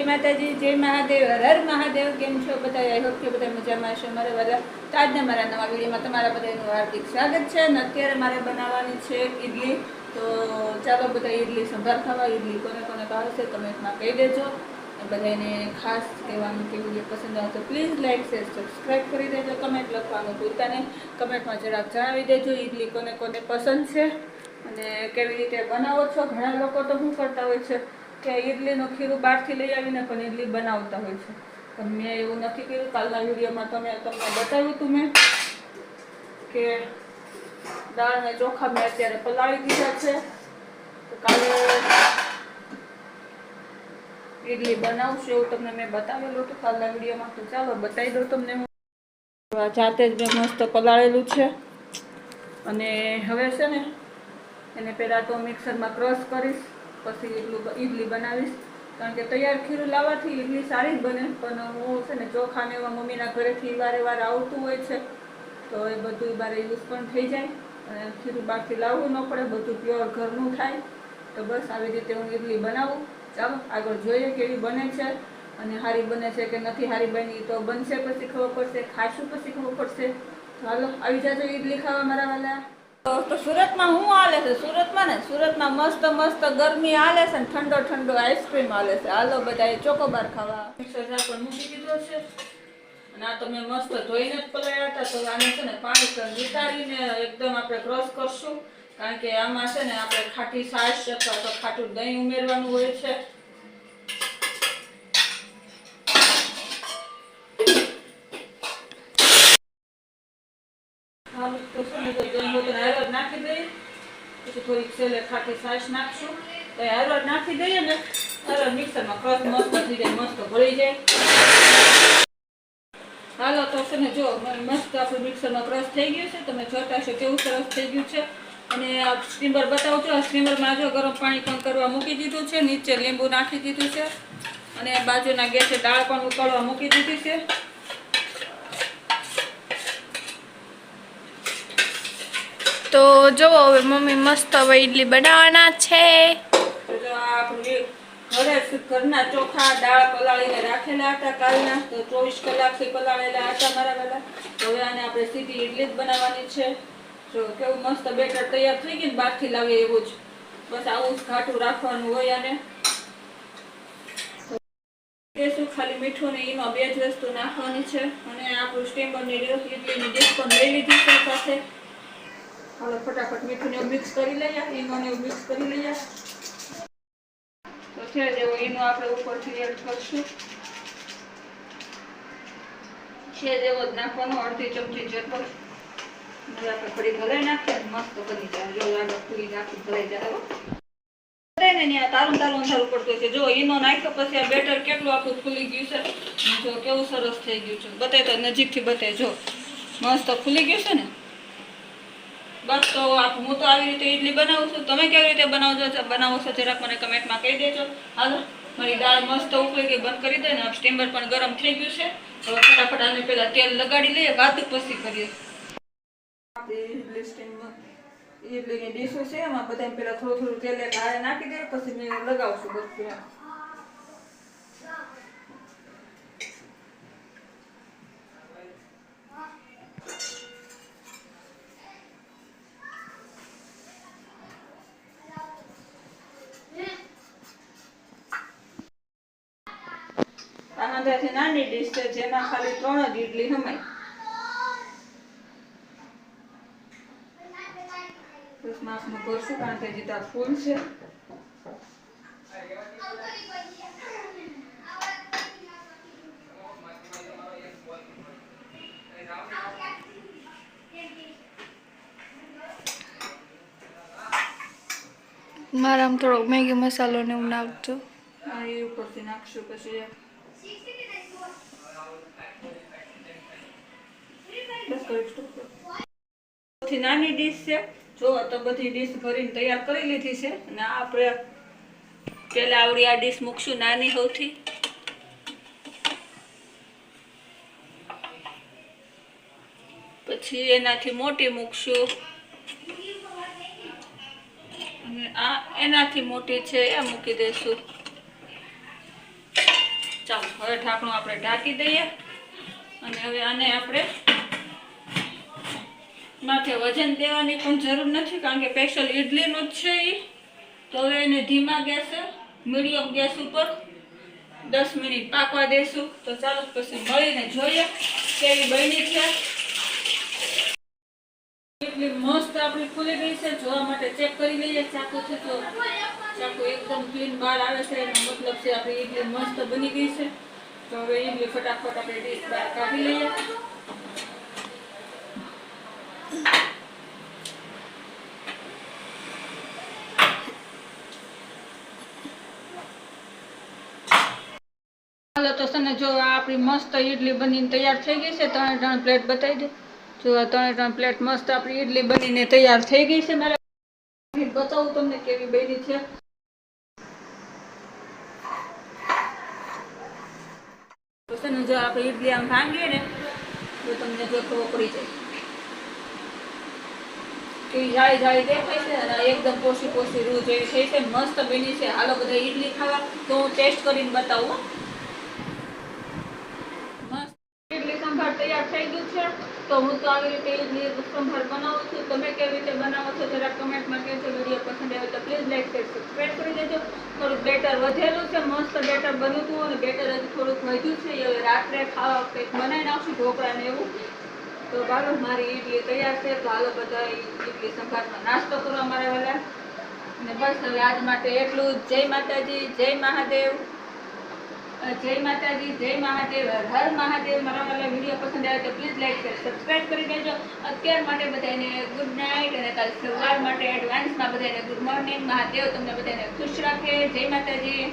જય માતાજી, જય મહાદેવ, હર મહાદેવ, કેમ છો બધા? આઈ હોપ કે બધા મજામાં હશે મારે બધા. તો આજના મારા નવા વિડીયોમાં તમારા બધાનું હાર્દિક સ્વાગત છે અને અત્યારે મારે બનાવવાની છે ઈડલી. તો ચાલો બધા ઈડલી સંભાર ખાવા, ઈડલી કોને કોને ભાવે છે કમેન્ટમાં કહી દેજો. બધાને ખાસ કહેવાનું કે વીડિયો પસંદ આવે તો પ્લીઝ લાઈક શેર સબસ્ક્રાઈબ કરી દેજો, કમેન્ટ લખવાનું ભૂલતા નહીં. કમેન્ટમાં જરાક જણાવી દેજો ઈડલી કોને કોને પસંદ છે. અને કેવી રીતે બનાવો છો? ઘણા લોકો તો શું કરતા હોય છે? કે ઈડલીનું ખીરું બહારથી લઈ આવીને પણ ઈડલી બનાવતા હોય છે. પણ મેં એવું નથી કર્યું. કાલના વિડીયોમાં તમે તમને બતાવ્યું હતું મેં કે દાળ અને ચોખા મેં અત્યારે પલાળી દીધા છે. તો કાલે ઈડલી બનાવશું એવું તમને મેં બતાવેલું હતું કાલના વિડીયોમાં. તો ચાલો બતાવી દઉં તમને જાતે જ મસ્ત પલાળેલું છે. અને હવે છે ને, એને પહેલાં તો મિક્સરમાં ક્રશ કરીશ. પછી એટલું ઈડલી બનાવીશ. કારણ કે તૈયાર ખીરું લાવવાથી ઈડલી સારી જ બને. પણ હું છે ને ચોખા ને એવા મમ્મીના ઘરેથી વારે વાર આવતું હોય છે, તો એ બધું મારે યુઝ પણ થઈ જાય. અને ખીરું બહારથી લાવવું ન પડે, બધું પ્યોર ઘરનું થાય. તો બસ આવી રીતે હું ઈડલી બનાવું. ચાલો, આગળ જોઈએ કેવી બને છે અને હારી બને છે કે નથી હારી બની. તો બનશે પછી ખબર પડશે, ખાશું પછી ખબર પડશે. ચાલો આવી જાજો ઈડલી ખાવા મારા વાલા. તો સુરતમાં શું હાલે છે? સુરતમાં ને? સુરતમાં મસ્ત મસ્ત ગરમી હાલે છે ને ઠંડો ઠંડો આઈસ્ક્રીમ હાલે છે. હાલો બધા ચોકોબાર ખાવા. મિક્સર જાર મૂકી દીધો છે. અને આ તો મેં મસ્ત ધોઈને જ પલાયા હતા. તો આને છે ને પાણી પર નિતારીને એકદમ આપણે ક્રોસ કરશું. કારણ કે આમાં છે ને આપણે ખાટી છાશ અથવા તો ખાટું દહીં ઉમેરવાનું હોય છે. છેલ્લે ખાટી છાશ નાખશું તો એ હારો જ નાખી દઈએ ને હારો મિક્સરમાં ક્રશ મસ્ત થઈ જાય મસ્ત ભળી જાય હાલો તો છે ને જો મસ્ત આપણું મિક્સરમાં ક્રશ થઈ ગયું છે તમે જોતા હશો કેવું સરસ થઈ ગયું છે અને સ્ટીમર બતાવું છું સ્ટીમરમાં જો ગરમ પાણી પણ કરવા મૂકી દીધું છે નીચે લીંબુ નાખી દીધું છે અને બાજુના ગેસે દાળ પણ ઉકળવા મૂકી દીધી છે તો જુઓ હવે મમ્મી મસ્ત હવે ઈડલી બનાવવાના છે. ઘરે ઘરના ચોખા, દાળ પલાળીને રાખેલા હતા કાલના. તો ચોવીસ કલાકથી પલાળેલા હતા મારા વેલા હવે આને આપણે સીધી ઇડલી જ બનાવવાની છે. જો કેવું મસ્ત બેટર તૈયાર થઈ ગયું બહારથી લાવીએ એવું જ. બસ આવું જ ઘાટું રાખવાનું હોય આને. ખાલી મીઠું ને એમાં બે જ વસ્તુ નાખવાની છે. અને આપણું સ્ટીમરની ઇડલીની ડીશ પણ લઈ લીધી છે સાથે. હાલો ફટાફટ મીઠું ને મિક્સ કરી લઈએ, ઈનો ને મિક્સ કરી લઈએ. તો છે જેવો ઈનો આપણે ઉપરથી એડ કરશું. છે જેવો જ નાખવાનો, અડધી ચમચી જેટલો. હવે આપણે ફરી ભલાઈ નાખીએ મસ્ત બની જાય. જો આગળ ખુલી નાખી ભલાઈ જાય. ને તારું તારું અંધારું પડતું છે જો ઈનો નાખ્યો, પછી આ બેટર કેટલું આખું ખુલી ગયું છે. જો કેવું સરસ થઈ ગયું છે. બતાય તો નજીકથી બતાય. જો મસ્ત ખુલી ગયું છે ને. બસ તો હું તો આવી રીતે ઇડલી બનાવું છું. તમે કેવી રીતે બનાવજો? બનાવો છો જરાક મને કમેન્ટમાં કહી દેજો. હાલો, મારી દાળ મસ્ત ઉકળી ગઈ, બંધ કરી દે ને સ્ટીમર પણ ગરમ થઈ ગયું છે. હવે ફટાફટ આને પહેલા તેલ લગાડી લઈએ વાત પછી કરીએ. ઇડલી સ્ટીમમાં ડીશો છે, એમાં બધા પેલા થોડું થોડું તેલ નાખી દે, પછી મેં લગાવશું બધું અંદાજે નાની ડીશ છે જેમાં ખાલી ત્રણ જ ઇડલી હમાય બસ માપનું ભરશું કારણ કે જીતા ફૂલ છે. મારામાં થોડોક મેગી મસાલો ને એવું નાખજો. આ એ ઉપરથી નાખશું પછી. નાની ડીશ છે. જો તો બધી ડીશ ભરીને તૈયાર કરી લીધી છે. અને આપણે પેલા આવડી આ ડીશ મૂકશું નાની સૌથી. પછી એનાથી મોટી મૂકશું. આ એનાથી મોટી છે, એ મૂકી દઈશું હવે ઢાંકણું આપણે ઢાંકી દઈએ. અને હવે આને આપણે માથે વજન દેવાની પણ જરૂર નથી, કારણ કે સ્પેશિયલ ઇડલીનું જ છે એ તો હવે એને ધીમા ગેસે, મીડિયમ ગેસ ઉપર દસ મિનિટ પાકવા દેશું. તો ચાલો પછી મળીને જોઈએ કેવી બની છે. એટલી મસ્ત આપણી ફૂલી ગઈ છે. જોવા માટે ચેક કરી લઈએ ચાકુ છે તો. ચાકુ એકદમ ક્લીન બહાર આવે છે એનો મતલબ છે આપણી એટલી મસ્ત બની ગઈ છે. તો હવે ઇડલી ફટાફટ આપણે ડીશ બહાર કાઢી લઈએ હાલો તો છે ને જો આ આપણી મસ્ત ઇડલી બનીને તૈયાર થઈ ગઈ છે ત્રણે ત્રણ પ્લેટ બતાવી દે જો આ ત્રણે ત્રણ પ્લેટ મસ્ત આપણી ઇડલી બનીને તૈયાર થઈ ગઈ છે મારે બતાવું તમને કેવી બની છે છે જો આપણે ઇડલી આમ ભાંગીએ ને, તો તમને જો ખબર પડી જાય. કેવી જાળી જાળી દેખાય છે અને એકદમ પોસી પોસી રૂ જેવી છે. મસ્ત બની છે. હાલો બધા ઇડલી ખાવા. તો હું ટેસ્ટ કરીને બતાવું હો. મસ્ત ઇડલી સંભાર તૈયાર થઈ ગયું છે? તો હું તો આવી રીતે ઇડલી બનાવું છું. તમે કેવી રીતે બનાવો છો જરા કમેન્ટમાં કહેજો. વીડિયો પસંદ આવે તો પ્લીઝ લાઈક, શેર સબસ્ક્રાઈબ કરી દેજો. થોડુંક બેટર વધેલું છે, મસ્ત બેટર બન્યું હતું અને બેટર હજી થોડુંક વધ્યું છે. એ રાત્રે ખાવા કંઈક બનાવી નાખશું, ઢોકળા ને એવું. તો ચાલો, મારી ઇડલી તૈયાર છે. તો હાલો, બધા ઇડલી સંભારમાં નાસ્તો કરવા મારે વહેલા અને બસ, હવે આજ માટે એટલું. જય માતાજી, જય મહાદેવ. જય માતાજી, જય મહાદેવ હર મહાદેવ. મારા વાલા વીડિયો પસંદ આવે તો પ્લીઝ લાઈક શેર સબસ્ક્રાઈબ કરી દેજો. અત્યાર માટે બધાને ગુડ નાઇટ અને કાલ સવાર માટે એડવાન્સમાં બધાને ગુડ મોર્નિંગ મહાદેવ તમને બધાને ખુશ રાખે. જય માતાજી.